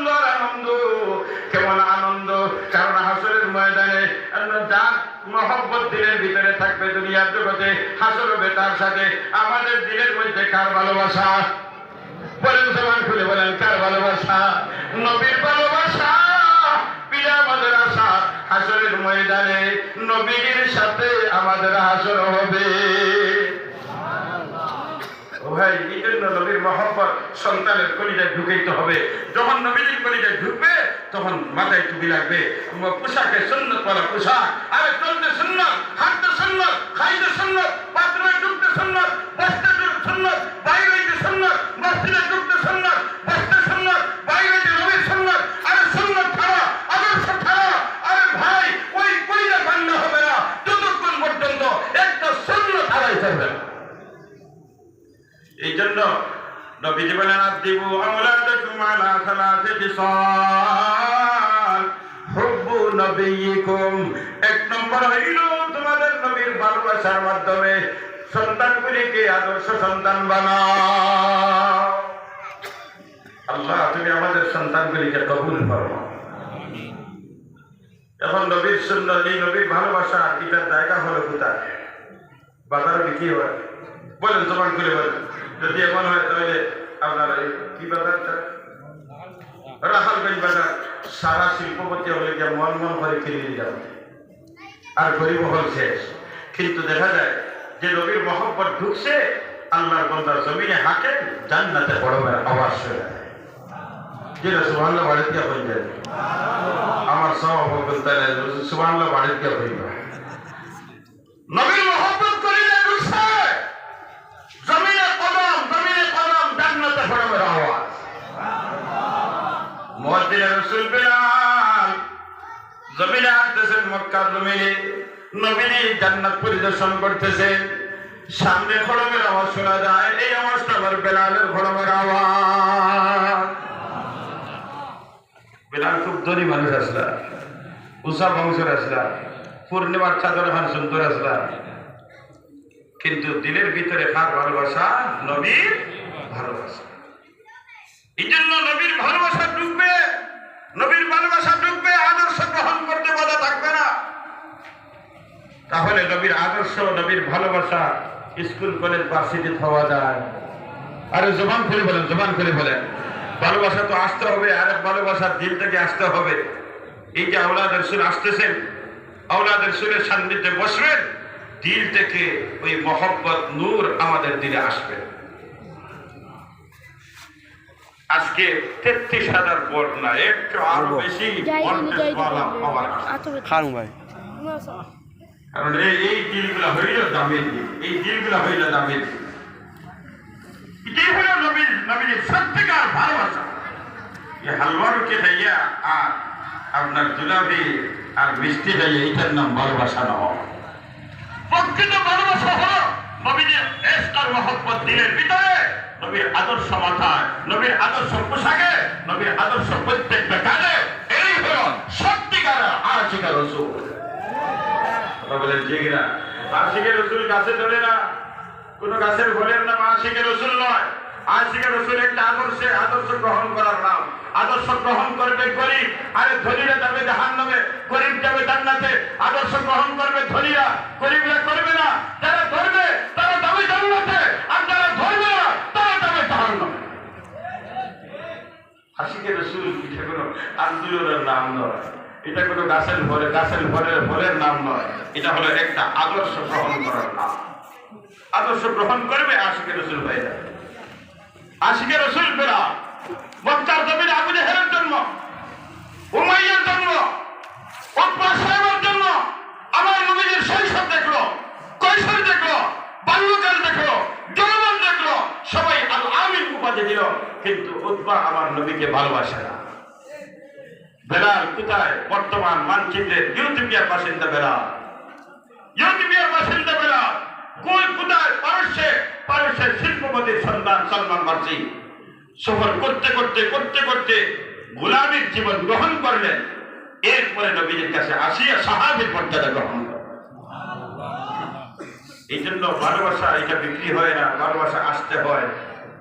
আনন্দ আর আনন্দ, কেমন আনন্দ। কারণ হাসরের ময়দানে যার মহব্বত দিলের ভিতরে থাকবে দুনিয়ার জগতে, হাসর হবে তার সাথে। আমাদের দিলের মধ্যে কার ভালোবাসা? বলেন সমান খুলে বলেন, কার ভালোবাসা? নবীর ভালোবাসা। হাসরের নবীর সাথে আমাদের হাসর হবে। ভাই এই জন্য নবীর মহব্বত সন্তানের কলিজায় ঢুকাইতে হবে। যখন নবীদের কলিজায় ঢুকবে, তখন মাথায় টুপি লাগবে। পোশাকে সুন্নত পরা পোশাক, আরে চলতে সুন্নত সন্তানগুলিকে আদর্শ সন্তান বানাও। আল্লাহ, তুমি আমাদের সন্তানগুলিকে কবুল করো। এখন নবীর সুন্দর এই নবীর ভালোবাসা এটার জায়গা হলো কোথায়? বাজারে বিক্রি হয়? বলেন তোমার করে বলেন। যদি এমন হয়, তাহলে আপনার কি বাজারটা? রাহালগঞ্জ বাজার। সারা শিল্পপতি হলে গিয়ে মন মন করে কিনে যাবে। আর গরিব হল শেষ। কিন্তু দেখা যায় যে নবীর মহব্বত ঢুকছে, আল্লাহর বন্দার জমিনে হাঁটে জান্নাতে বড় আওয়াজ শুনে যেটা সুবহানাল্লাহ বাড়িতে হয়ে যায়? আমার সব বলতে সুবহানাল্লাহ বাড়িতে হয়ে যায়? নবীর মহব্বত করিলে ঢুকছে। জমিনে কদম আওয়াজ। মুয়াজ্জিন রাসূল বিলাল, জমিনে আসতেছেন মক্কা জমিনে। নবীনে জান্নাত পরিদর্শন করতেছে। সামনে খড়মের আওয়াজ শোনা যায়। এই আওয়াজটা আবার বেলালের খড়মের আওয়াজ। বেলাল খুব ধনী মানুষ আসলা। উষা বংশের আসলা। পূর্ণিমার চাদর খান সুন্দর আসলা। কিন্তু দিলের ভিতরে কার ভালোবাসা? নবীর ভালোবাসা। এই জন্য নবীর ভালোবাসা ঢুকবে নবীর ভালোবাসা ঢুকবে আদর্শ গ্রহণ করতে বাধা থাকবে না। তাহলে নবীর আদর্শ নবীর ভালোবাসা স্কুল কলেজ ভার্সিটি হওয়া যায়। আরে জবান খুলে বলেন জবান খুলে বলেন। ভালোবাসা তো আসতে হবে আর ভালোবাসার দিল থেকে আসতে হবে। এই যে আওলাদের সুর আসতেছেন আওলাদের সুরের সান্নিধ্যে বসবেন দিল থেকে ওই মহব্বত নূর আমাদের দিলে আসবে। আজকে তেত্রিশ হাজার ভোট না একটু আরও বেশি পঞ্চাশ কারণ এই দিলগুলা হইল দামের দিল। এই দিলগুলা হইল দামের দিল। এটাই হলো নবীর নবীর সত্যিকার ভালোবাসা। এই হালুয়ারুকে খাইয়া আর আপনার জুলাবি আর মিষ্টি খাইয়া এইটার নাম ভালোবাসা নয়। প্রকৃত ভালোবাসা হলো নবীর এসকার মহব্বত দিলের ভিতরে নবীর আদর্শ মাথায়, নবীর আদর্শ পোশাকে, নবীর আদর্শ প্রত্যেকটা কাজে। এই হলো সত্যিকার আশিকার রসুল। কথা বলেন না। আশিকের রসুল গাছে ধরে না। রসুল একটা আদর্শে, আদর্শ গ্রহণ করার নাম। আদর্শ গ্রহণ করবে গরিব, আরে ধনীরা যাবে জাহান নামে আদর্শ গ্রহণ করবে ধনীরা। গরিবরা করবে না। যারা ধরবে, তারা যাবে জান্নাতে। আর যারা ধরবে না, তারা যাবে জাহান রসুল কোনো আন্দোলনের নাম নয়। এটা কোনো গাছের ফলে গাছের ফলের ফলের নাম নয়। এটা হলো একটা আদর্শ গ্রহণ করার নাম। আদর্শ গ্রহণ করবে আশিকের রসুল ভাইরা। আশিকের রসুল পেরা মক্কার জমিনে আবু জেহেলের জন্ম, উমাইয়ার জন্ম অকবা সাহেবের জন্য আমার নবীজির শৈশব দেখল, কৈশোর দেখল, বাল্যকাল দেখল জনগণ দেখল, সবাই আল আমিন উপাধি দিল, কিন্তু উদ্বা আমার নবীকে ভালোবাসে না। বেলাল কোথায়? বর্তমান মানচিত্রের ইউটিউবিয়ার বাসিন্দা বেলাল। ইউটিউবিয়ার বাসিন্দা বেলাল কই কোথায়? পারস্যে? পারস্যের শিল্পপতির সন্তান সলমান ফার্সি। সফর করতে করতে করতে করতে গোলামীর জীবন গ্রহণ করলেন। এরপরে নবীজির কাছে আসিয়া সাহাবির মর্যাদা গ্রহণ এই জন্য ভালোবাসা এটা বিক্রি হয় না ভালোবাসা আসতে হয়।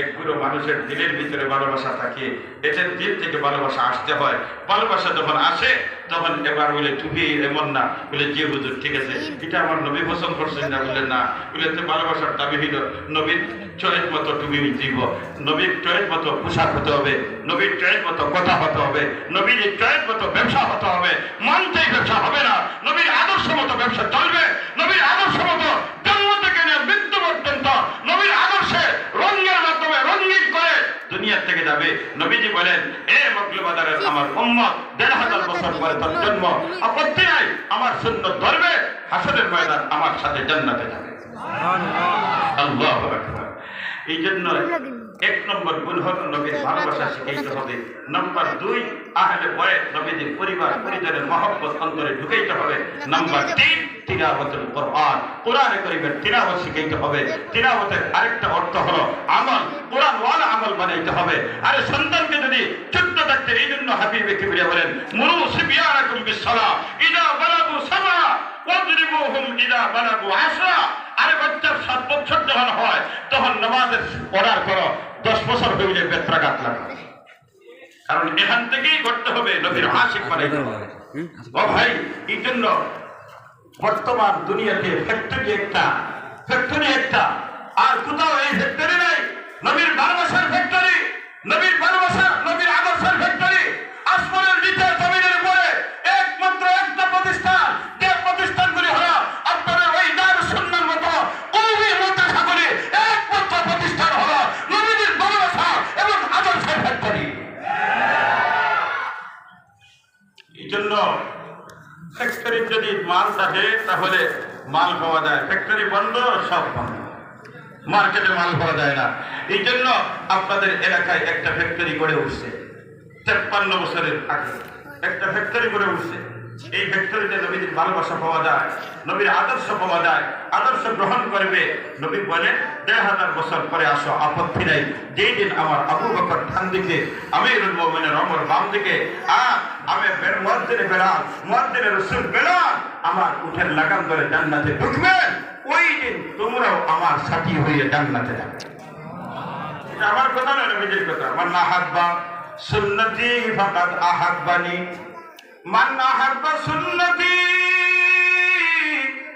একগুলো মানুষের দিলের ভিতরে ভালোবাসা থাকে। এদের দিল থেকে ভালোবাসা আসতে হয়। ভালোবাসা যখন আসে তখন এবার বলে টুপি এমন না। বলে যে হুজুর ঠিক আছে। এটা আমার নবী পছন্দ করছেন না বলে না। বলে তো ভালোবাসার দাবি হইল নবীর চয়েস মতো টুপি দিব নবীর চয়েস মতো পোশাক হতে হবে নবীর চয়েস মতো কথা হতে হবে নবীর চয়েস মতো ব্যবসা হতে হবে। মঞ্চেই ব্যবসা হবে না। নবীর আদর্শ মতো ব্যবসা চলবে। নবীর আদর্শ মতো জন্ম থেকে নিয়ে মৃত্যু পর্যন্ত নবীর আদর্শে রঙের মাধ্যমে রঙিন করে দুনিয়ার থেকে যাবে। নবীজি বলেন এ মকলুবাদারের আমার উম্মত দেড় হাজার বছর পরে তার জন্ম। আপত্তি নাই আমার শূন্য ধরবে হাসনের ময়দান আমার সাথে জান্নাতে যাবে। আল্লাহ এই জন্য এক নম্বর হল নবীর ভালোবাসা শিখাইতে হবে। নম্বর দুই, আহলে বয়ে নবীদের পরিবার, পরিজনের মহব্বত অন্তরে ঢুকাইতে হবে। নম্বর তিন কোরআন। শিখাইতে হবে। আরেকটা অর্থ হলো আমল। কোরআন আমল বানাইতে হবে। আরে সন্তানকে যদি ছোট্ট থাকতে এই জন্য হাবিবে কিবরিয়া বলেন মুরু সিবিয়ারাকুম বর্তমান দুনিয়াতে ফ্যাক্টরি একটা ফ্যাক্টরি একটা, আর কোথাও এই ফ্যাক্টরি নাই। নবীর ভালোবাসার ফ্যাক্টরি নবীর ভালোবাসা, নবীর আদর্শের ফ্যাক্টরি আসমানের নিচে জমিনের উপরে একমাত্র একটা প্রতিষ্ঠান পাওয়া যায়। ফ্যাক্টরি বন্ধ, সব বন্ধ। মার্কেটে মাল পাওয়া যায় না। এই জন্য আপনাদের এলাকায় একটা ফ্যাক্টরি গড়ে উঠছে। তেপ্পান্ন বছরের আগে। একটা ফ্যাক্টরি গড়ে উঠছে। এই ফ্যাক্টরিতে নবীর ভালোবাসা পাওয়া যায়, নবীর আদর্শ পাওয়া যায়, আদর্শ গ্রহণ করবে। নবী বলে দেড় হাজার বছর পরে আসো, আপত্তি নাই। যেই দিন আমার আবু বকর ডান দিকে, আমিরুল মোমিনের অমর বাম দিকে, আর আমি মসজিদে বেড়ান মসজিদে রসুল বেড়ান আমার উঠের লাগাম ধরে জান্নাতে ঢুকবেন ওই দিন তোমরাও আমার সাথী হয়ে জান্নাতে যাবে। আমার কথা না, নবীজির কথা। আমার না হাব্বা, সুন্নতি ফাকাদ আহাব্বানি। মান আহাব্বা সুন্নতি,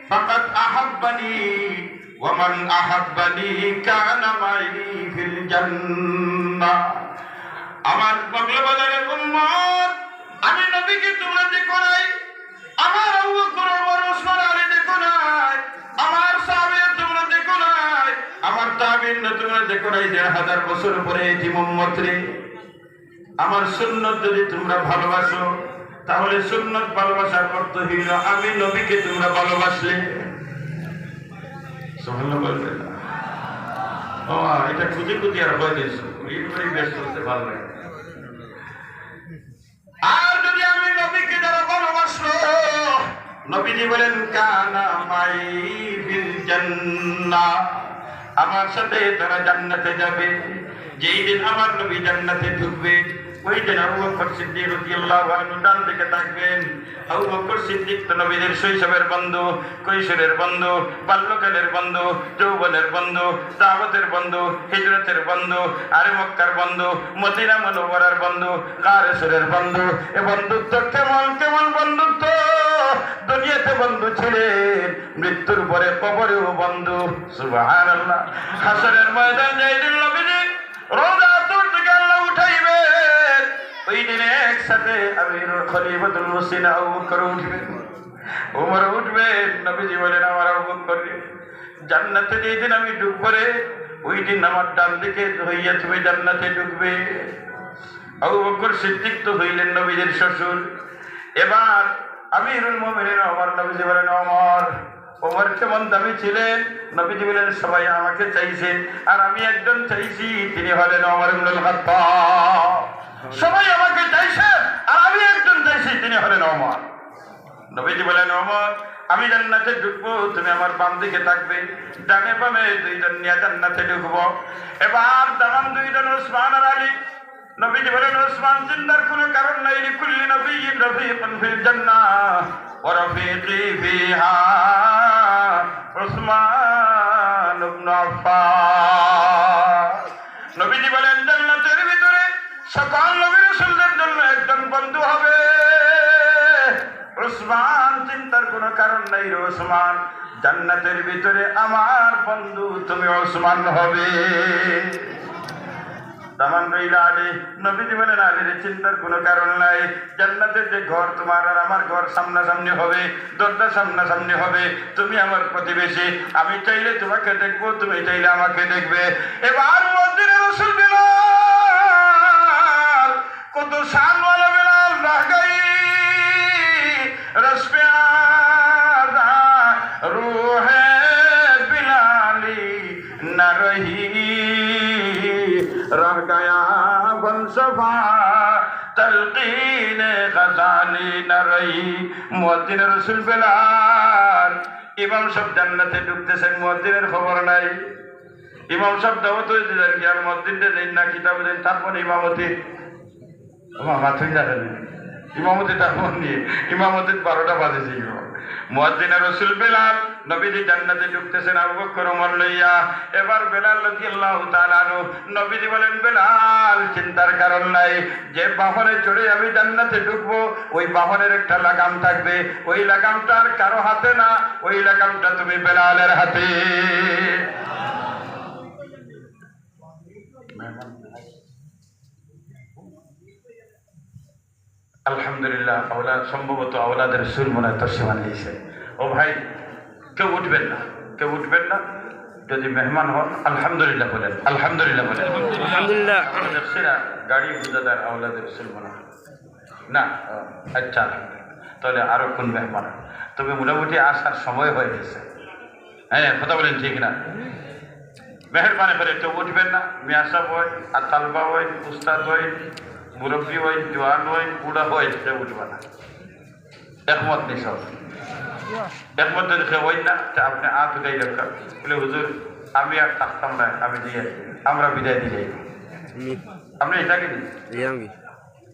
ফাকাদ আহাব্বানি, ওয়া মান আহাব্বানি কানা মাই ফিল আমার বাংলা বাজারের উম্মত, আমি নবীকে তোমরা নাই, আমার আবু বকর দেখো নাই, আমার তোমরা দেখো নাই, আমার তাবিন তোমরা দেখো নাই দেড় হাজার বছর পরে এটি মোহাম্মদ রে। আমার সুন্নত যদি তোমরা ভালোবাসো তাহলে সুন্নত ভালোবাসার অর্থ হইল আমি নবীকে তোমরা ভালোবাসলে? না। ও, এটা খুঁজে খুঁজে আর ভয় দিয়েছ এইভাবেই ব্যস্ত হতে ভালো লাগে। আর যদি আমি নবীকে যারা ভালোবাসলো, নবীজি বলেন, কানা মাই বিল জান্নাহ। আমার সাথে তারা জান্নাতে যাবে। যেই দিন আমার নবী জান্নাতে ঢুকবে বন্ধু বন্ধু বন্ধু, যৌবনের বন্ধু, দাওয়াতের বন্ধু বন্ধু বন্ধু বন্ধু বন্ধুত্ব কেমন কেমন দুনিয়াতে বন্ধু ছিলেন মৃত্যুর পরে কবরেও বন্ধু। সুবহানাল্লাহ। হাসরের ময়দান রোজা ওই দিনে একসাথে আমিরুল খলিফাতুল মুসলিম আবু বকর উঠবেন ওমর উঠবেন নবীজি বলেন, আমার আবু বকর জান্নাতে যেই দিন আমি ঢুকবো রে ওই দিন আমার ডান দিকে হইয়া তুমি জান্নাতে ঢুকবে আবু বকর সিদ্দিক তো হইলেন নবীদের শ্বশুর। এবার আমিরুল মুমিনিন, আমার নবীজি বলেন অমর ওমর কেমন দামি ছিলেন? নবীজি বলেন, সবাই আমাকে চাইছে, আর আমি একজন চাইছি, তিনি হলেন অমর ইবনুল খাত্তাব। সবাই আমাকে চাইছে, আর আমি একজন চাইছি, তিনি হলেন অমর নবীজি বলেন অমর আমি জান্নাতে ঢুকবো, তুমি আমার বাম দিকে থাকবে। ডানে বামে দুইজন নিয়ে জান্নাতে ঢুকবো। এবার দাম দুইজন ওসমান আর আলী। নবীজি বলেন, ওসমান চিন্তার কোনো কারণ নাই, লিকুল্লি নবীন রফিকুন ফিল জান্নাহ, ওয়া রফিকি ফিহা। ওসমান ইবনে নবীজি বলেন, জান্নাতের ভিতরে সকল ওসমান চিন্তার কোনো কারণ নাই রে ওসমান। জান্নাতের ভিতরে আমার বন্ধু, তুমি ওসমান হবে। ঘর সামনাসামনি হবে, দরজা সামনাসামনি হবে। তুমি আমার প্রতিবেশী, আমি চাইলে তোমাকে দেখব, তুমি চাইলে আমাকে দেখবে। এবার কত রাহ বিলালি রহ গয়া রসুল বেলাল ইমাম সব জান্নাতে ঢুকতেছেন খবর নাই। ইমাম সব দাওয়াত হয়ে কি দেন না, কিতাব দেন, তারপরে ইমামতি। বাবা জানেন ইমামতি তারপর নিয়ে। ইমামতি বারোটা বাজেছিল মুয়াজ্জিন রসুল বেলাল নবীজি জান্নাতে ঢুকতেছেন আবু বকর, ওমর লইয়া। এবার বেলাল রাদিয়াল্লাহু তাআলা নবীজি বলেন, বেলাল, চিন্তার কারণ নাই। যে বাহনে চড়ে আমি জান্নাতে ঢুকবো, ওই বাহনের একটা লাগাম থাকবে। ওই লাগামটা আর কারও হাতে না। ওই লাগামটা তুমি বেলালের হাতে। আলহামদুলিল্লাহ আওলাদ সম্ভবত আওলাদের সুর মনে তসিমা নিয়েছে ও ভাই কেউ উঠবেন না কেউ উঠবেন না। যদি মেহমান হন আলহামদুলিল্লাহ বলেন আলহামদুলিল্লাহ বলেন। আলহামদুলিল্লাহ। গাড়ি বুঝাদার আওলাদের সুর মনে না আচ্ছা তাহলে আরও কোন মেহমান? তবে মোটামুটি আসার সময় হয়ে গেছে। হ্যাঁ কথা বলেন ঠিক না। মেহরবানি করে কেউ উঠবেন না মিয়া সাহেব হয় আর তালবা হয় উস্তাদ হয়। মুরব্বী হয় জোয়ান হয় বুড়া হয় কেউ উঠবে না। একমত নেই সব। একমত যদি কেউ হয় না তা আপনি আত উঠাই রাখা বলে হুজুর আমি আর থাকতাম না আমি দিয়ে আমরা বিদায় দিয়ে যাই। আপনি দিন আমি।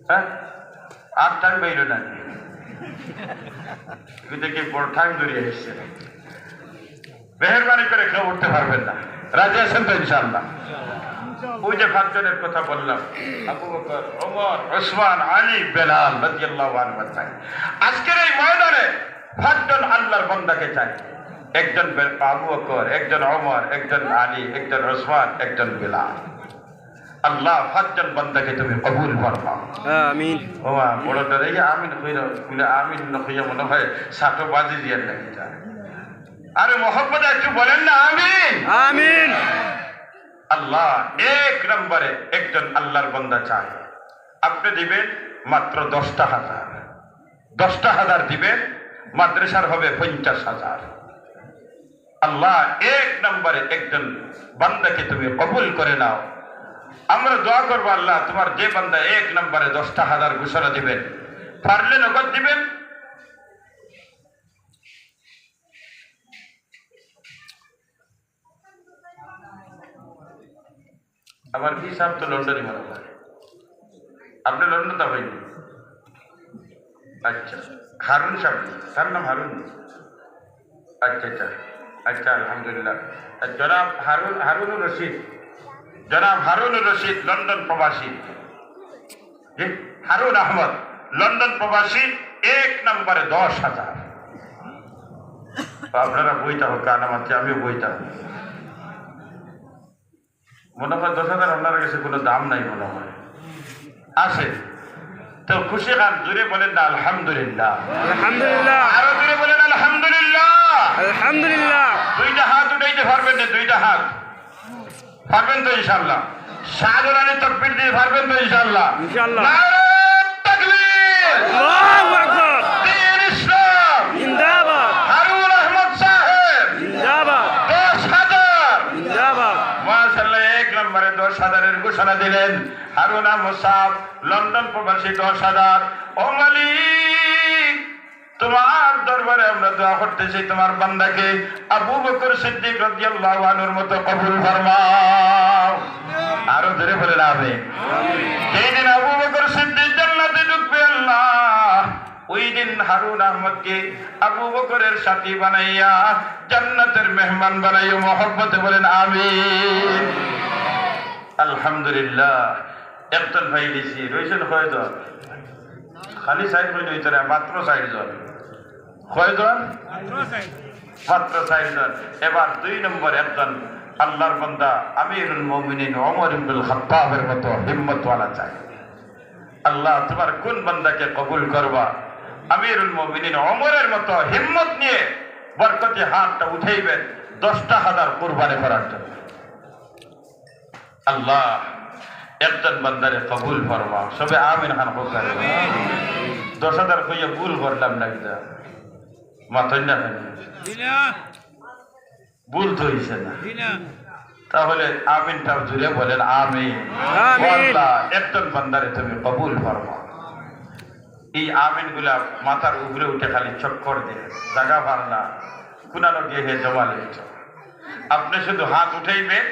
হ্যাঁ? আর টাইম বাইল না। কি বড় টাইম ধরে এসছে। মেহরবানি করে কেউ উঠতে পারবেন না। রাজি আছেন তো ইনশাআল্লাহ? ওই যে পাঁচজনের কথা বললাম আবু বকর ওমর ওসমান আলী বেলাল রাদিয়াল্লাহু আনহু চাই আজকের এই ময়দানে পাঁচজন আল্লাহর বান্দাকে চাই। একজন আবু বকর একজন ওমর একজন আলী একজন ওসমান একজন বেলাল। আল্লাহ পাঁচজন বান্দাকে তুমি কবুল ফরমাও। আমিন। বাবা বড় ডরে আমিন হইল বলে আমিন হইয়া মনে হয় সাটো বাজি দিয়ে লাগে যায়। আরে মোহাম্মদ একটু বলেন না আমিন। আমিন। আল্লাহ এক নম্বরে একজন আল্লাহর বন্দা চায়। আপনি দিবেন মাত্র দশটা হাজার। দশটা হাজার দিবেন, মাদ্রাসার হবে পঞ্চাশ হাজার। আল্লাহ এক নম্বরে একজন বান্দাকে তুমি কবুল করে নাও। আমরা দোয়া করব আল্লাহ, তোমার যে বান্দা এক নম্বরে দশটা হাজার ঘোষণা দিবেন, পারলে নগদ দিবেন আমার কি সাহেব তো লন্ডনই মনে হয় আপনি লন্ডন তো হয়নি আচ্ছা হারুন সাহেব, তার নাম হারুন। আচ্ছা আচ্ছা আচ্ছা আলহামদুলিল্লাহ। জনাব হারুন, হারুনুর রশিদ, জনাব হারুনুর রশিদ, লন্ডন প্রবাসী। হারুন আহমদ, লন্ডন প্রবাসী, এক নম্বরে দশ হাজার। আপনারা বইটা হোক আমার চেয়ে আমিও বইটা মনে হয় দশ হাজার আপনার কাছে কোনো দাম নাই মনে হয়। আছে। তো খুশি খান দূরে বলেন না আলহামদুলিল্লাহ। আলহামদুলিল্লাহ। আরও জুড়ে বলেন আলহামদুলিল্লাহ। আলহামদুলিল্লাহ। দুইটা হাত উঠাইতে পারবেন না দুইটা হাত। পারবেন তো ইনশাল্লাহ শাহজালানি তকবির দিয়ে পারবেন তো ইনশাআল্লাহ। নারায়ে তাকবীর। আল্লাহু আকবার দিন ইসলাম জিন্দাবাদ হারুন আহমদ সাহেব জিন্দাবাদ দশ হাজার জিন্দাবাদ মাশাআল্লাহ এক নম্বরে দশ হাজারের ঘোষণা দিলেন, হারুনা মুসাফ, লন্ডন প্রবাসী হাজার ও মালিক আমরা দোয়া করতেছি, তোমার বান্দাকে আবু বকর সিদ্দিক রাদিয়াল্লাহু মতো কবুল ফরমাও। আরও ধরে বলে যাবে সেই দিন আবু বকর সিদ্দিক জান্নাতে ঢুকবে আল্লাহ, ওই দিন হারুন আহমদকে আবু বকরের সাথী বানাইয়া জান্নাতের মেহমান বানাইয়া মহব্বতে বলেন, আমিন। আলহামদুলিল্লাহ। একজন ভাই দিছি, রয়েছেন কয়জন? খালি সাইড হইল ভিতরে মাত্র ষাট কয়জন? মাত্র ষাট এবার দুই নম্বর একজন আল্লাহর বান্দা, আমিরুল মুমিনিন ওমর ইবনুল খাত্তাবের মতো হিম্মতওয়ালা চাই। আল্লাহ, তোমার কোন বান্দাকে কবুল করবা? আমিরুল মুমিনিন ওমরের মতো হিম্মত নিয়ে বরকতি হাতটা উঠাইবেন, দশটা হাজার কুরবানি করার জন্য। আল্লাহ একজন বান্দারে কবুল ফরমা সবে আমিন খান হোকার দশ হাজার কইয়া ভুল করলাম না কিনা? মাথই না ভুল তো হইছে না। তাহলে আমিনটাও জুড়ে বলেন আমিন। আল্লাহ, একজন বান্দারে তুমি কবুল ফরমা এই আমিনগুলা মাথার উপরে উঠে খালি চক্কর দিয়ে জাগা পার না। কুনানো গিয়ে হে জমা লেগেছ আপনি শুধু হাত উঠাইবেন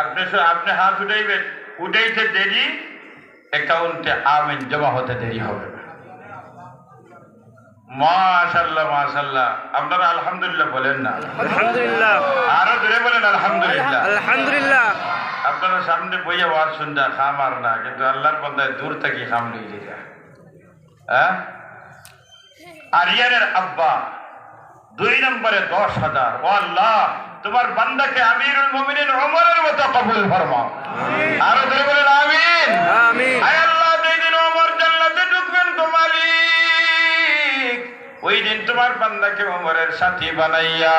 আপনি আপনি হাত উঠাইবেন। উঠাইতে দেরি অ্যাকাউন্টে আমিন জমা হতে দেরি হবে মাশাল্লাহ মাশাল্লাহ আপনারা আলহামদুলিল্লাহ বলেন না। আলহামদুলিল্লাহ। আরও বলেন আলহামদুলিল্লাহ। আলহামদুলিল্লাহ। আপনারা সামনে বইয়া ওয়াজ শুনটা খাম আর না কিন্তু আল্লাহর বন্ধায় দূর থেকে খাম নিয়ে হ্যাঁ? আরিয়ানের আব্বা দুই নম্বরে দশ হাজার। ও আল্লাহ তোমার বান্দাকে আমিরুল মুমিনিন ওমরের মতো কবুল ফরমাও। আরও ধরে বলেন আমিন। আমিন। আয় আল্লাহ যেদিন ওমর জান্নাতে ঢুকবেন তো মালিক ওই দিন তোমার বান্দাকে ওমরের সাথী বানাইয়া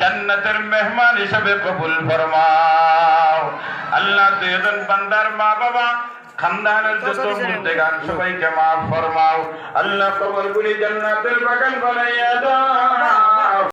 জান্নাতের মেহমান হিসেবে কবুল ফরমাও। আল্লাহ দুজন বান্দার মা বাবা খানদানের যত মুর্দেগান সবাইকে মাফ ফরমাও। আল্লাহ কবরগুলি জান্নাতের বাগান বানাইয়া দাও।